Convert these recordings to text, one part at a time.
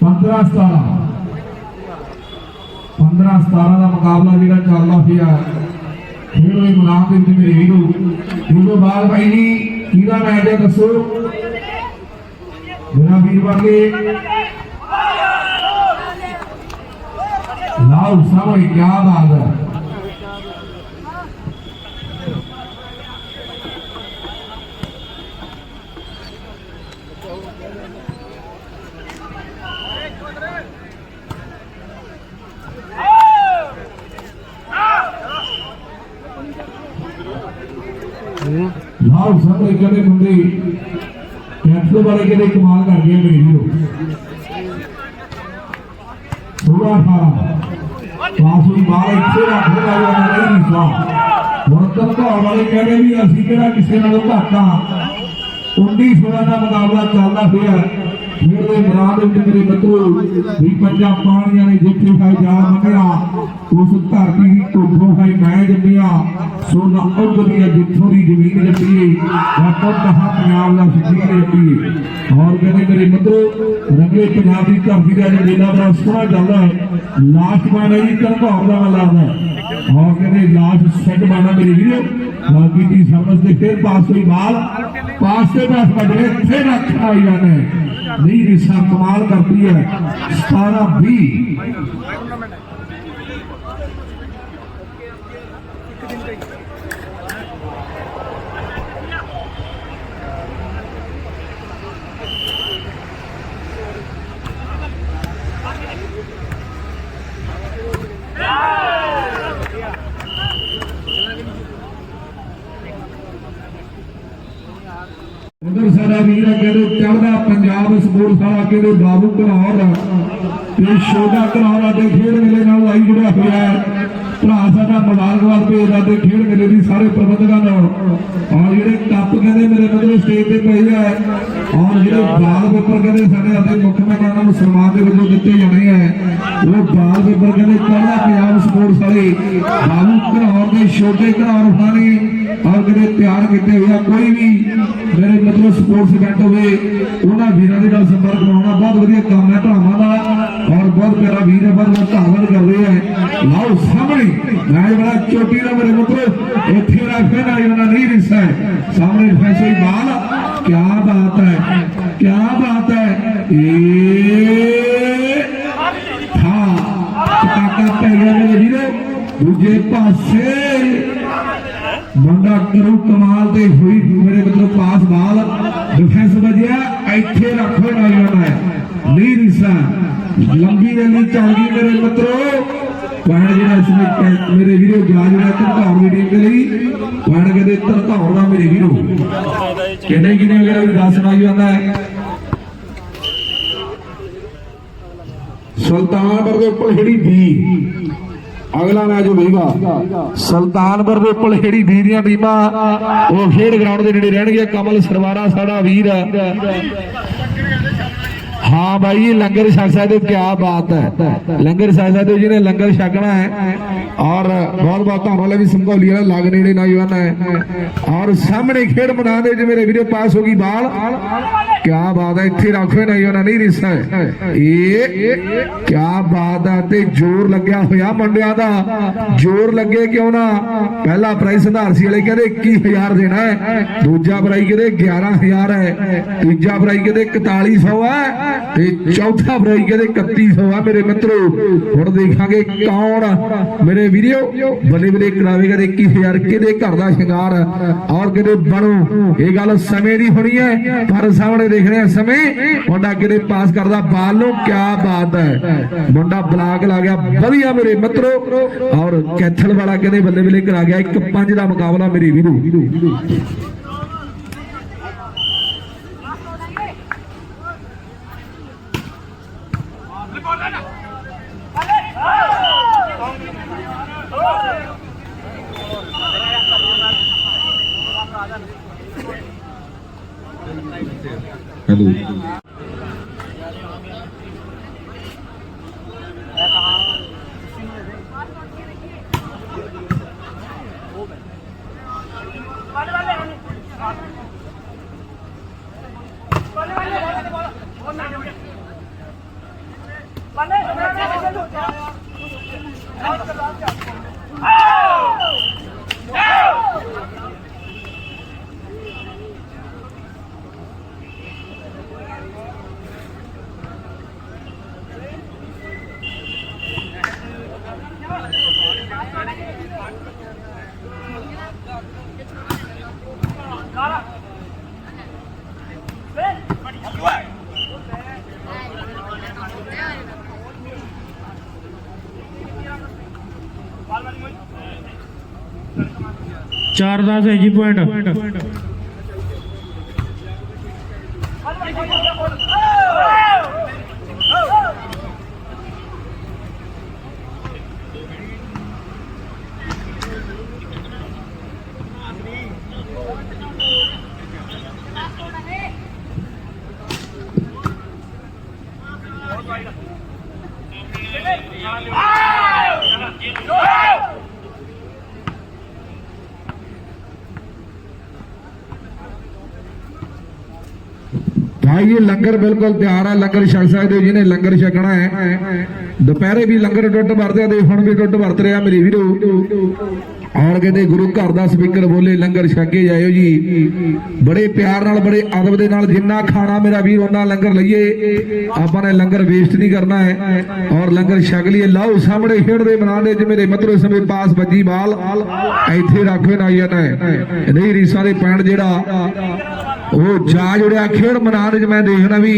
15 17 15 17 ਦਾ ਮੁਕਾਬਲਾ ਜਿਹੜਾ ਚੱਲਦਾ ਪਿਆ। ਫਿਰ ਉਹ ਮੁਨਾਮ ਦੇ ਵਿੱਚ ਮੇਰੇ ਵੀਰੋ ਇਹ ਤੋਂ ਬਾਅਦ ਭਾਈ ਜੀ, ਕਿਹਦਾ ਮੈਚ ਹੈ ਦੱਸੋ? ਮੇਰਾ ਵੀਰ ਵਰਗੇ ਲਾਓ, ਸਾਹਮਣੇ ਕੀ ਬਾਤ ਹੈ ਲਾਉ ਸਾਹਮਣੇ ਕਹਿੰਦੇ ਮੁੰਡੇ ਕੈਪਟਨ ਵਾਲੇ ਕਹਿੰਦੇ ਕਮਾਲ ਕਰਦੇ ਆ ਮੇਰੇ ਵੀਰੋ। ਥੋੜਾ ਖਾ ਪਾਸੋਂ ਬਾਹਰ ਇੱਥੇ ਰੱਖ ਲਿਆ ਉਹਨਾਂ ਨਹੀਂ ਸਾ ਹੁਣ ਧਮਕਾਉਣ ਵਾਲੇ ਕਹਿੰਦੇ ਵੀ ਅਸੀਂ ਕਿਹੜਾ ਕਿਸੇ ਨਾਲੋਂ ਘੱਟ ਆ। 19 16 ਦਾ ਮੁਕਾਬਲਾ ਚੱਲਦਾ ਪਿਆ। ਮੇਰੇ ਮੁਰਾਦ ਵਿੱਚ ਮੇਰੇ ਬੱਤੂ ਵੀ ਪੰਜਾਂ ਪਾਣੀਆਂ ਨੇ ਜਿੱਥੇ ਹੈ ਜਾ ਮਗਿਆ ਉਸ ਧਰਤੀ ਦੀ ਟੋਭੋਂ ਹੈ ਮੈਂ ਜੰਮਿਆ, ਸੋਨਾ ਉਗਦੀਆਂ ਜਿੱਥੋਂ ਦੀ ਜ਼ਮੀਨ ਜੰਮੀ ਮੈਂ ਖੁਦ ਹਾਂ ਪੰਜਾਬ ਦਾ ਸ਼ਹੀਦ ਜੰਮੀ ਔਰ ਕਹਿੰਦੇ ਮੇਰੇ ਬੱਤੂ ਰੰਗੇ ਪੰਜਾਬ ਦੀ ਧਰਤੀ ਦਾ ਜਿਹੜਾ ਬੜਾ ਸੋਹਣਾ ਚੱਲਦਾ ਹੈ, ਲਾਸ਼ ਬਾਣਾ ਜੀ ਕਰਵਾਉਣ ਦਾ ਲਾਦਾ ਔਰ ਕਹਿੰਦੇ ਲਾਸ਼ ਸੈੱਟ ਬਾਣਾ ਮੇਰੇ ਵੀਰੋ, ਬਾਕੀ ਦੀ ਸਰਵਿਸ ਦੇ ਫਿਰ ਪਾਸ ਹੋਈ ਬਾਲ, ਪਾਸ ਤੇ ਪਾਸ ਬੜੇ ਇੱਥੇ ਰੱਖਾਈ ਜਾਂਦੇ 20 ਰੀਸਾਂ ਕਮਾਲ ਕਰਦੀ ਹੈ। 17 20 ਪੰਜਾਬ ਸਪੋਰਟਸ ਵਾਲਾ ਬਾਬੂ ਘਨੌਰ ਤੇ ਸ਼ੋਦਾ ਘਨੌਰ ਦੇ ਖੇਡ ਮੇਲੇ ਨਾਲ ਲਾਈ ਜੁੜਿਆ ਹੋਇਆ ਹੈ। ਭਰਾ ਸਾਡਾ ਮੁਬਾਰਕਬਾਦ ਭੇਜਦਾ ਤੇ ਖੇਡ ਮੇਲੇ ਦੀ ਸਾਰੇ ਪ੍ਰਬੰਧਕਾਂ ਨੂੰ। ਔਰ ਜਿਹੜੇ ਕੱਪ ਕਹਿੰਦੇ ਮੇਰੇ ਮਤਲਬ ਸਟੇਜ ਤੇ ਪਏ ਆ, ਔਰ ਜਿਹੜੇ ਬਾਲ ਪੇਪਰ ਕਹਿੰਦੇ ਸਾਡੇ ਅਤੇ ਮੁੱਖ ਮਹਿਮਾਨਾਂ ਨੂੰ ਸਨਮਾਨ ਦੇ ਵਜੋਂ ਦਿੱਤੇ ਜਾਣੇ ਆ। ਉਹ ਬਾਲ ਪੇਪਰ ਕਹਿੰਦੇ ਚੜਦਾ ਪੰਜਾਬ ਸਪੋਰਟਸ ਵਾਲੇ ਬਾਬੂ ਘਨੌਰ ਦੇ ਛੋਟੇ ਘਨੌਰ ਫਾਨੀ ਔਰ ਜਿਹੜੇ ਤਿਆਰ ਕੀਤੇ ਹੋਇਆ ਕੋਈ ਵੀ ਮੇਰੇ ਮਤਲਬ ਸਪੋਰਟਸ ਇਵੈਂਟ ਹੋਵੇ, ਉਹਨਾਂ ਵੀਰਾਂ ਦੇ ਨਾਲ ਸੰਪਰਕ ਕਰਾਉਣਾ ਬਹੁਤ ਵਧੀਆ ਕੰਮ ਹੈ, ਭਰਾਵਾਂ ਦਾ ਵੀਰ ਹੈ ਬਹੁਤ ਬਹੁਤ ਧੰਨਵਾਦ ਕਰਦੇ ਆ ਲਾਓ ਸਾਹਮਣੇ ਮੈਂ ਬੜਾ ਚੋਟੀ ਦਾ ਮੇਰੇ ਮਿੱਤਰੋ, ਇੱਥੇ ਰੱਖੇ ਨਾ ਇਹਨਾਂ ਨਹੀਂ ਰਿਸਾ ਹੈ। ਸਾਹਮਣੇ ਫੈਸਲੇ ਬਾਲ ਕੀ ਬਾਤ ਹੈ ਕੀ ਬਾਤ ਹੈ, ਏ ਹਾਂ ਪਟਾਕਾ ਪੈ ਗਿਆ ਮੇਰੇ ਵੀਰੋ, ਦੂਜੇ ਪਾਸੇ। ਕਰੂ ਕਮਾਲ ਤੇ ਹੋਈ ਮੇਰੇ ਮਤਲਬ ਪਾਸ ਬਾਲ ਡਿਫੈਂਸ ਵਜਿਆ, ਇੱਥੇ ਰੱਖੋ ਨਾ ਹੈ ਨਹੀਂ ਰਿਸਾ ਲੰਬੀ ਰੈਲੀ ਚੱਲ ਮੇਰੇ ਮਿੱਤਰੋ। ਪੁਆਇੰਟ ਜਿਹੜਾ ਇਸ ਵਿੱਚ ਮੇਰੇ ਵੀਰੋ ਗਿਆ ਜਿਹੜਾ ਧਰਤਾਉ ਦੀ ਟੀਮ ਦੇ ਲਈ ਪੁਆਇੰਟ ਕਹਿੰਦੇ ਧਰਤਾਉ ਦਾ ਮੇਰੇ ਵੀਰੋ। ਕਿੰਨੇ ਕਿੰਨੇ ਵਗੈਰਾ ਵੀ ਦੱਸ ਸੁਣਾਈ ਜਾਂਦਾ ਹੈ। ਸੁਲਤਾਨਪੁਰ ਦੇ ਉੱਪਰ ਜਿਹੜੀ ਬੀ ਅਗਲਾ ਮੈਚ ਹੋਵੇਗਾ। ਸੁਲਤਾਨਪੁਰ ਦੇ ਉੱਪਰ ਜਿਹੜੀ ਬੀ ਟੀਮਾਂ, ਉਹ ਖੇਡ ਗਰਾਊਂਡ ਦੇ ਨੇੜੇ ਰਹਿਣਗੇ ਕਮਲ ਸਰਵਾਰਾ ਸਾਡਾ ਵੀਰ ਹਾਂ। ਭਾਈ ਲੰਗਰ ਛਕ ਸਕਦੇ ਹੋ ਕੀ ਬਾਤ ਹੈ। ਲੰਗਰ ਛਕ ਸਕਦੇ ਹੋ, ਜਿਹਨੇ ਲੰਗਰ ਛਕਣਾ ਹੈ। ਔਰ ਬਹੁਤ ਬਹੁਤ ਧੰਨਵਾਦ ਵੀ ਸੰਭੌਲੀ ਵਾਲਾ ਲੱਗ ਨੇੜੇ ਨੌਜਵਾਨ ਹੈ। ਔਰ ਸਾਹਮਣੇ ਖੇਡ ਮੈਦਾਨ ਦੇ ਵਿੱਚ ਮੇਰੇ ਵੀਡੀਓ ਪਾਸ ਹੋ ਗਈ ਬਾਲ। ਕੀ ਬਾਤ ਹੈ, ਇੱਥੇ ਰੱਖੋ ਨੌਜਵਾਨ ਨਹੀਂ ਰਿਸਾ ਇਹ ਕੀ ਬਾਤ ਹੈ, ਤੇ ਜ਼ੋਰ ਲੱਗਿਆ ਹੋਇਆ ਮੁੰਡਿਆਂ ਦਾ। ਜ਼ੋਰ ਲੱਗੇ ਕਿਉਂ ਨਾ? ਪਹਿਲਾ ਪ੍ਰਾਈਜ਼ ਸੰਧਾਰਸੀ ਵਾਲੇ ਕਹਿੰਦੇ 21000 ਦੇਣਾ ਹੈ। ਦੂਜਾ ਪ੍ਰਾਈਜ਼ ਕਹਿੰਦੇ 11000 ਹੈ। ਤੀਜਾ ਪ੍ਰਾਈਜ਼ ਕਹਿੰਦੇ 4100 ਹੈ। ਤੇ ਚੌਥਾ ਪ੍ਰਾਈਜ਼ ਕਹਿੰਦੇ 3100 ਹੈ, ਮੇਰੇ ਮਿੱਤਰੋ। ਹੁਣ ਦੇਖਾਂਗੇ ਕੌਣ ਮੇਰੇ ਵੀਡੀਓ ਬੱਲੇ ਬੱਲੇ ਕਰਾਵੇਗਾ ਤੇ 21000 ਕਿਹਦੇ ਘਰ ਦਾ ਸ਼ਿੰਗਾਰ ਔਰ ਕਿਹਦੇ ਬਣੋ, ਇਹ ਗੱਲ ਸਮੇਂ ਦੀ ਹੋਣੀ ਹੈ, ਪਰ ਸਾਹਮਣੇ ਦੇਖ ਰਹੇ ਹਾਂ ਸਮੇਂ। ਮੁੰਡਾ ਕਿਤੇ ਪਾਸ ਕਰਦਾ, ਬਾਲ ਨੂੰ ਕੀ ਬਾਤ ਹੈ। ਮੁੰਡਾ ਬਲਾਕ ਲਾ ਗਿਆ। ਵਧੀਆ ਮੇਰੇ ਮਿੱਤਰੋ। ਔਰ ਕੈਥਲ ਵਾਲਾ ਕਹਿੰਦੇ ਬੱਲੇ ਬੱਲੇ ਕਰਾ ਗਿਆ। ਇੱਕ ਪੰਜ ਦਾ ਮੁਕਾਬਲਾ ਮੇਰੇ ਵੀਰੋ। Hello Let's go. 4 10 ਹੈ ਜੀ ਪੁਆਇੰਟ ਭਾਈ ਲੰਗਰ ਬਿਲਕੁਲ ਤਿਆਰ ਹੈ ਲੰਗਰ ਛਕ ਸਕਦੇ ਹੋ, ਜਿਹਨੇ ਲੰਗਰ ਛਕਣਾ ਹੈ। ਦੁਪਹਿਰੇ ਵੀ ਲੰਗਰ ਟੁੱਟ ਵਰਤਿਆ ਤੇ ਹੁਣ ਵੀ ਟੁੱਟ ਵਰਤ ਰਿਹਾ ਮੇਰੇ ਵੀਰੋ। ਔਰ ਕਹਿੰਦੇ ਗੁਰੂ ਘਰ ਦਾ ਸਪੀਕਰ ਬੋਲੇ, ਲੰਗਰ ਛਕੇ ਜਾਇਓ ਜੀ। ਬੜੇ ਪਿਆਰ ਨਾਲ, ਬੜੇ ਅਦਬ ਦੇ ਨਾਲ ਜਿੰਨਾ ਖਾਣਾ ਮੇਰਾ ਵੀਰ ਉਹਨਾਂ ਲੰਗਰ ਲਈਏ। ਆਪਾਂ ਨੇ ਲੰਗਰ ਵੇਸਟ ਨਹੀਂ ਕਰਨਾ ਹੈ। ਔਰ ਲੰਗਰ ਛਕ ਲਈਏ। ਲਾਓ, ਸਾਹਮਣੇ ਖੇਡਦੇ ਮਨਾਉਂਦੇ ਚ ਮੇਰੇ ਮਤਰੋ ਸਮੇਂ ਪਾਸ ਵੱਜੀ ਬਾਲ। ਇੱਥੇ ਰੱਖੋ ਨਾ। ਜਾਣਾ ਨਹੀਂ, ਰੀਸਾਂ ਦੇ ਪੈਣ ਜਿਹੜਾ ਉਹ ਜਾ ਜੁੜਿਆ ਖੇਡ ਮੈਦਾਨ 'ਚ ਮੈਂ ਦੇਖਣਾ ਵੀ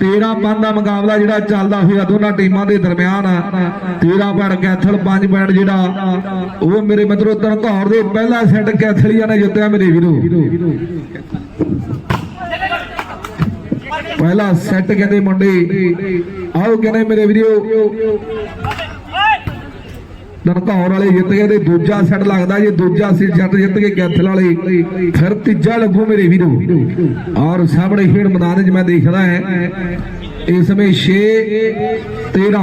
13 ਪੰਜ ਦਾ ਮੁਕਾਬਲਾ ਜਿਹੜਾ ਚੱਲਦਾ ਹੋਇਆ ਦੋਨਾਂ ਟੀਮਾਂ ਦੇ ਦਰਮਿਆਨ 13 ਪੁਆਇੰਟ ਕੈਥਲ 5 ਪੁਆਇੰਟ ਜਿਹੜਾ, ਉਹ ਮੇਰੇ ਮਿੱਤਰੋ ਤਨਕੌਰ ਦੇ ਪਹਿਲਾ ਸੈੱਟ ਕੈਥਲੀਆਂ ਨੇ ਜਿੱਤਿਆ ਮੇਰੇ ਵੀਰੋ। ਪਹਿਲਾ ਸੈੱਟ ਕਹਿੰਦੇ ਮੁੰਡੇ ਆਓ ਕਹਿੰਦੇ ਮੇਰੇ ਵੀਰੋ ਧਨਕੌਰ ਵਾਲੇ ਜਿੱਤ ਗਏ ਤੇ ਦੂਜਾ ਸੈੱਟ ਲੱਗਦਾ ਜੇ ਦੂਜਾ ਸੀ ਸੈੱਟ ਜਿੱਤ ਕੇ ਕੈਥਲ ਵਾਲੇ। ਫਿਰ ਤੀਜਾ ਲੱਗੂ ਮੇਰੇ ਵੀਰੋ। ਔਰ ਸਾਹਮਣੇ ਖੇਡ ਮੈਦਾਨ 'ਚ ਮੈਂ ਦੇਖਦਾ ਹੈ। ਇਸ ਸਮੇਂ 6 13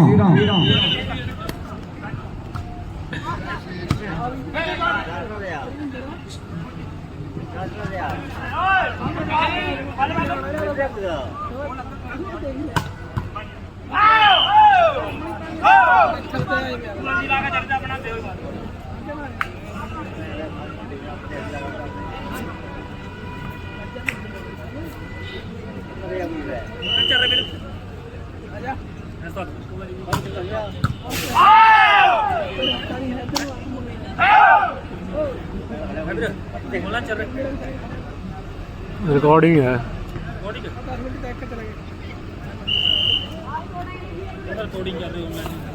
रिकॉर्डिंग है रिकॉर्डिंग है रिकॉर्डिंग कर रही हूँ मैं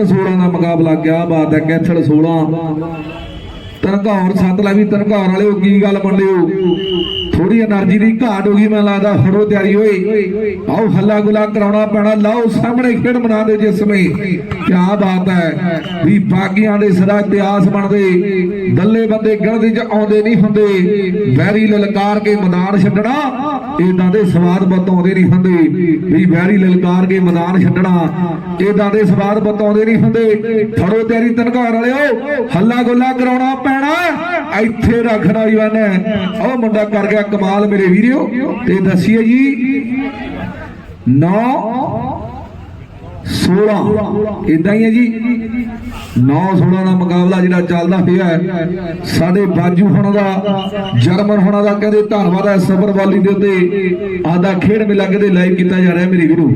7 16 ਦਾ ਮੁਕਾਬਲਾ ਕਿਆ ਬਾਤ ਹੈ, ਕੈਥਲ 16 ਤਰਗਾਉਣ ਸੱਤ ਲੈ ਵੀ ਤਨਖੌਰ ਵਾਲੇ ਉਹ ਕੀ ਗੱਲ ਮੰਨਿਓ ਜਿਹੜੀ એનર્ਜੀ ਦੀ ਘਾਟ ਹੋ ਗਈ ਮੈਨੂੰ ਲੱਗਦਾ ਫੜੋ ਤਿਆਰੀ ਹੋਈ। ਆਓ ਹੱਲਾ ਗੁਲਾ ਕਰਾਉਣਾ ਪੈਣਾ। ਲਾਓ ਸਾਹਮਣੇ ਖੇਡ ਬਣਾ ਦੇ ਜਿਸ ਨੇ ਕੀ ਬਾਤ ਹੈ ਵੀ ਬਾਗੀਆਂ ਦੇ ਸਦਾ ਇਤਿਹਾਸ ਬਣਦੇ। ਦੱਲੇ ਬੰਦੇ ਗਿਣਤੀ 'ਚ ਆਉਂਦੇ ਨਹੀਂ ਹੁੰਦੇ। ਵੈਰੀ ਲਲਕਾਰ ਕੇ ਮੈਦਾਨ ਛੱਡਣਾ ਇਦਾਂ ਦੇ ਸਵਾਦ ਬਤਾਉਂਦੇ ਨਹੀਂ ਹੁੰਦੇ। ਵੀ ਵੈਰੀ ਲਲਕਾਰ ਕੇ ਮੈਦਾਨ ਛੱਡਣਾ ਇਦਾਂ ਦੇ ਸਵਾਦ ਬਤਾਉਂਦੇ ਨਹੀਂ ਹੁੰਦੇ। ਫੜੋ ਤਿਆਰੀ ਤਨਖਾਹ ਵਾਲਿਓ, ਹੱਲਾ ਗੁਲਾ ਕਰਾਉਣਾ ਪੈਣਾ। ਇੱਥੇ ਰੱਖਣਾ ਜਵਾਨ ਉਹ ਮੁੰਡਾ ਕਰ ਗਿਆ ਕਮਾਲ। ਮੇਰੇ ਵੀਰਿਓ, ਤੇ ਦੱਸਿਓ ਜੀ 9 16 ਇਦਾਂ ਹੀ ਹੈ ਜੀ। 9 16 ਦਾ ਮੁਕਾਬਲਾ ਜਿਹੜਾ ਚੱਲਦਾ ਹੋਇਆ ਹੈ, ਸਾਡੇ ਬਾਜੂ ਹੋਣਾ ਦਾ, ਜਰਮਨ ਹੋਣਾ ਦਾ ਕਹਿੰਦੇ ਧੰਨਵਾਦ ਹੈ, ਸਬਰ ਵਾਲੀ ਦੇ ਉੱਤੇ ਆਦਾ ਖੇਡ ਮੇਲਾ ਕਿਤੇ ਲਾਈਵ ਕੀਤਾ ਜਾ ਰਿਹਾ ਮੇਰੇ ਵੀਰੋ।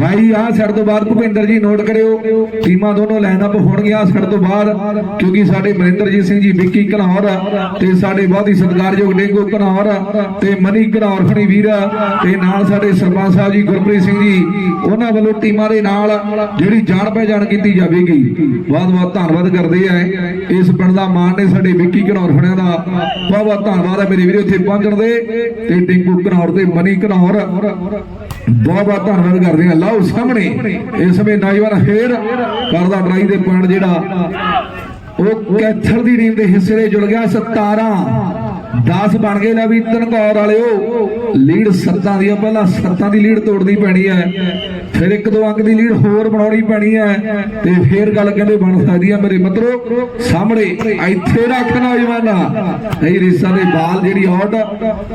ਭਾਈ ਆ ਸਾਈਡ ਤੋਂ ਬਾਅਦ ਭੁਪਿੰਦਰ ਜੀ ਨੋਟ ਕਰਿਓ। ਟੀਮਾਂ ਦੋਨੋਂ ਲਾਈਨ ਅਪ ਹੋਣਗੀਆਂ ਸਾਈਡ ਤੋਂ ਬਾਅਦ, ਕਿਉਂਕਿ ਸਾਡੇ ਮਨਿੰਦਰਜੀਤ ਸਿੰਘ ਜੀ, ਵਿੱਕੀ ਘਨੌਰ ਤੇ ਸਾਡੇ ਬਹੁਤ ਹੀ ਸਤਿਕਾਰਯੋਗ ਡੇਂਗੂ ਘਨੌਰ ਤੇ ਮਨੀ ਘਨੌਰ ਖਣੀ ਵੀਰ ਤੇ ਨਾਲ ਸਾਡੇ ਸਰਪੰਚ ਸਾਹਿਬ ਜੀ, ਗੁਰਪ੍ਰੀਤ ਸਿੰਘ ਜੀ, ਉਹਨਾਂ ਵੱਲੋਂ ਟੀਮਾਂ ਦੇ ਨਾਲ ਜਿਹੜੀ ਜਾਣ ਪਹਿਚਾਣ ਕੀਤੀ ਜਾਵੇਗੀ। ਬਹੁਤ ਬਹੁਤ ਧੰਨਵਾਦ ਕਰਦੇ ਆ ਇਸ ਪਿੰਡ ਦਾ ਮਾਣ ਨੇ ਸਾਡੇ ਵਿੱਕੀ ਘਨੌਰ ਖਣਿਆਂ ਦਾ। ਬਹੁਤ ਬਹੁਤ ਧੰਨਵਾਦ ਹੈ ਮੇਰੇ ਵੀਰੋ ਉੱਥੇ ਪਹੁੰਚਣ ਦੇ। ਤੇ ਡੇਂਗੂ ਘਨੌਰ ਤੇ ਮਨੀ ਘਨੌਰ ਬਹੁਤ ਬਹੁਤ ਧੰਨਵਾਦ ਕਰਦੇ ਹਾਂ। ਲਓ ਸਾਹਮਣੇ, ਇਸ ਸਮੇਂ ਨੌਜਵਾਨ ਫੇਰ ਕਰਦਾ ਟਰਾਈ ਦੇ ਪੁਆਇੰਟ ਜਿਹੜਾ, ਉਹ ਕੈਥਰ ਦੀ ਟੀਮ ਦੇ ਹਿੱਸੇ ਦੇ ਜੁੜ ਗਿਆ। 17 10 ਬਣ ਗਏ ਲੈ ਵੀ ਧਨਕੌਰ ਵਾਲਿਓ। ਲੀਡ ਸੱਤਾਂ ਦੀ ਪਹਿਲਾਂ ਸੱਤਾਂ ਦੀ ਲੀਡ ਤੋੜਨੀ ਪੈਣੀ ਹੈ। ਫਿਰ ਇੱਕ ਦੋ ਅੰਕ ਦੀ ਲੀਡ ਹੋਰ ਬਣਾਉਣੀ ਪੈਣੀ ਹੈ ਤੇ ਫੇਰ ਗੱਲ ਕਹਿੰਦੇ ਬਣ ਸਕਦੀ ਹੈ ਮੇਰੇ ਮਿੱਤਰੋ, ਸਾਹਮਣੇ ਇੱਥੇ ਰੱਖਣਾ ਜਵਾਨਾ ਨਹੀਂ, ਰੇਸਾਂ ਦੇ ਬਾਲ ਜਿਹੜੀ ਆਊਟ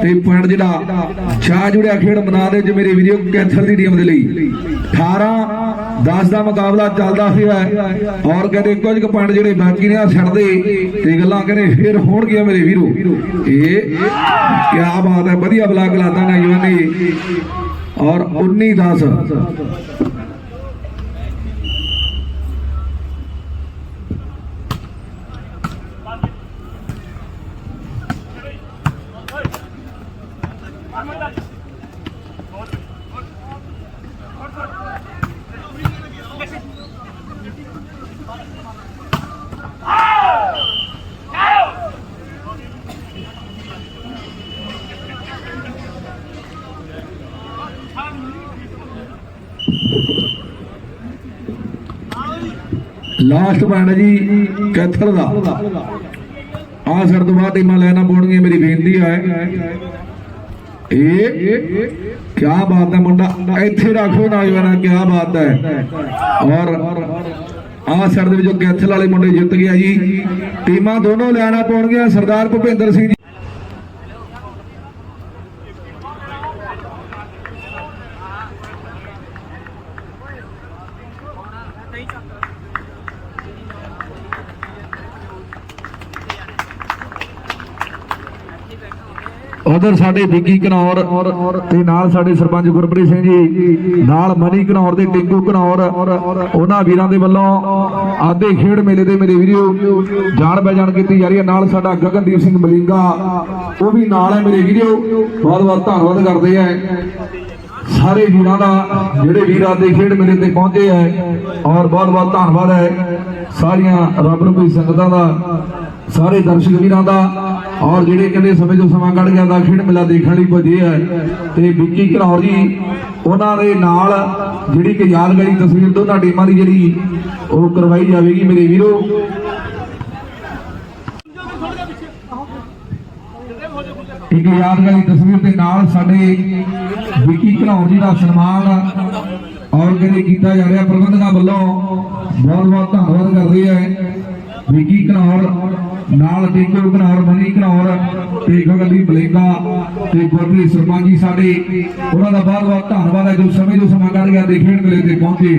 ਤੇ ਪੁਆਇੰਟ ਜਿਹੜਾ ਛਾ ਜੁੜਿਆ ਖੇਡ ਬਣਾ ਦੇ ਜੋ ਮੇਰੇ ਵੀਡੀਓ ਕੈਂਸਰ ਦੀ ਟੀਮ ਦੇ ਲਈ। 18 10 ਦਾ ਮੁਕਾਬਲਾ ਚੱਲਦਾ ਹੋਇਆ ਔਰ ਕਹਿੰਦੇ ਕੁਝ ਕੁ ਪੁਆਇੰਟ ਜਿਹੜੇ ਬਾਕੀ ਨੇ ਆ ਛੱਡਦੇ ਤੇ ਗੱਲਾਂ ਕਹਿੰਦੇ ਫੇਰ ਹੋਣਗੀਆਂ ਮੇਰੇ ਵੀਰੋ। ਇਹ ਕੀ ਬਾਤ ਹੈ, ਵਧੀਆ ਬਲਾਕ ਲਾਤਾ ਨਾ ਜਵਾਨੀ ਔਰ 19 10 ਲਾਸਟ ਪੁਆਇੰਟ ਜੀ, ਕੈਥਲ ਦਾ। ਆ ਸਰ ਤੋਂ ਬਾਅਦ ਟੀਮਾਂ ਲੈਣਾ ਪਾਉਣਗੀਆਂ ਮੇਰੀ ਬੇਨਤੀ ਹੈ। ਇਹ ਕੀ ਬਾਤ ਹੈ ਮੁੰਡਾ, ਇੱਥੇ ਰੱਖੋ ਨੌਜਵਾਨਾਂ ਕੀ ਬਾਤ ਹੈ। ਔਰ ਆ ਸਰ ਦੇ ਵਿੱਚੋਂ ਕੈਥਲ ਵਾਲੇ ਮੁੰਡੇ ਜਿੱਤ ਗਿਆ ਜੀ। ਟੀਮਾਂ ਦੋਨੋਂ ਲੈਣਾ ਪਾਉਣਗੀਆਂ, ਸਰਦਾਰ ਭੁਪਿੰਦਰ ਸਿੰਘ ਜੀ ਸਾਡੇ ਵਿੱਕੀ ਘਨੌਰ ਤੇ ਨਾਲ ਸਾਡੇ ਸਰਪੰਚ ਗੁਰਪ੍ਰੀਤ ਸਿੰਘ ਜੀ, ਨਾਲ ਮਨੀ ਘਨੌਰ ਦੇ ਟਿੰਕੂ ਘਨੌਰ, ਉਹਨਾਂ ਵੀਰਾਂ ਦੇ ਵੱਲੋਂ ਆਦੇ ਖੇਡ ਮੇਲੇ ਦੇ ਮੇਰੇ ਵੀਡੀਓ ਜਾਣ ਪਹਿਚਾਣ ਕੀਤੀ ਜਾ ਰਹੀ ਹੈ। ਨਾਲ ਸਾਡਾ ਗਗਨਦੀਪ ਸਿੰਘ ਮਲਿੰਗਾ, ਉਹ ਵੀ ਨਾਲ ਹੈ ਮੇਰੇ ਵੀਡੀਓ ਬਹੁਤ ਬਹੁਤ ਧੰਨਵਾਦ ਕਰਦੇ ਆ। ਸਾਰੇ ਵੀਰਾਂ ਦਾ, ਜਿਹੜੇ ਵੀਰਾਂ ਦੇ ਖੇਡ ਮੇਲੇ ਤੇ ਪਹੁੰਚੇ ਹੈ ਔਰ ਬਹੁਤ ਬਹੁਤ ਧੰਨਵਾਦ ਹੈ। ਸਾਰੀਆਂ ਰੱਬ ਰੂਪੀ ਸੰਗਤਾਂ ਦਾ ਸਾਰੇ ਦਰਸ਼ਕ ਵੀਰਾਂ ਦਾ ਔਰ ਜਿਹੜੇ ਕਹਿੰਦੇ ਸਮੇਂ ਤੋਂ ਸਮਾਂ ਕੱਢ ਗਿਆ ਦਾ ਖੇਡ ਮੇਲਾ ਦੇਖਣ ਲਈ ਪੁੱਜੇ ਹੈ ਤੇ ਵਿੱਕੀ ਘਨੌਰ ਜੀ, ਉਹਨਾਂ ਦੇ ਨਾਲ ਜਿਹੜੀ ਕਿ ਯਾਦਗਾਰੀ ਤਸਵੀਰ ਦੋਨਾਂ ਟੀਮਾਂ ਦੀ ਜਿਹੜੀ ਉਹ ਕਰਵਾਈ ਜਾਵੇਗੀ ਮੇਰੇ ਵੀਰੋ। ਇੱਕ ਯਾਦਗਾਰੀ ਤਸਵੀਰ ਦੇ ਨਾਲ ਸਾਡੇ ਵਿੱਕੀ ਘਨੌਰ ਜੀ ਦਾ ਸਨਮਾਨ ਔਰ ਕਹਿੰਦੇ ਕੀਤਾ ਜਾ ਰਿਹਾ ਪ੍ਰਬੰਧਕਾਂ ਵੱਲੋਂ ਬਹੁਤ ਬਹੁਤ ਧੰਨਵਾਦ ਕਰਦੇ ਹੈ ਵਿਕੀ ਘਨੌਰ, ਨਾਲ ਟਿੰਕੂ ਘਨੌਰ, ਮਨੀ ਘਨੌਰ ਤੇ ਗਗਨਦੀਪ ਬਲੇਗਾ ਤੇ ਗੁਰਪ੍ਰੀਤ ਸਰਪੰਚ ਜੀ ਸਾਡੇ। ਉਹਨਾਂ ਦਾ ਬਹੁਤ ਬਹੁਤ ਧੰਨਵਾਦ ਹੈ, ਜੋ ਸਮੇਂ ਤੋਂ ਸਮਾਂ ਕੱਢ ਗਿਆ ਤੇ ਖੇਡ ਮੇਲੇ ਤੇ ਪਹੁੰਚੇ।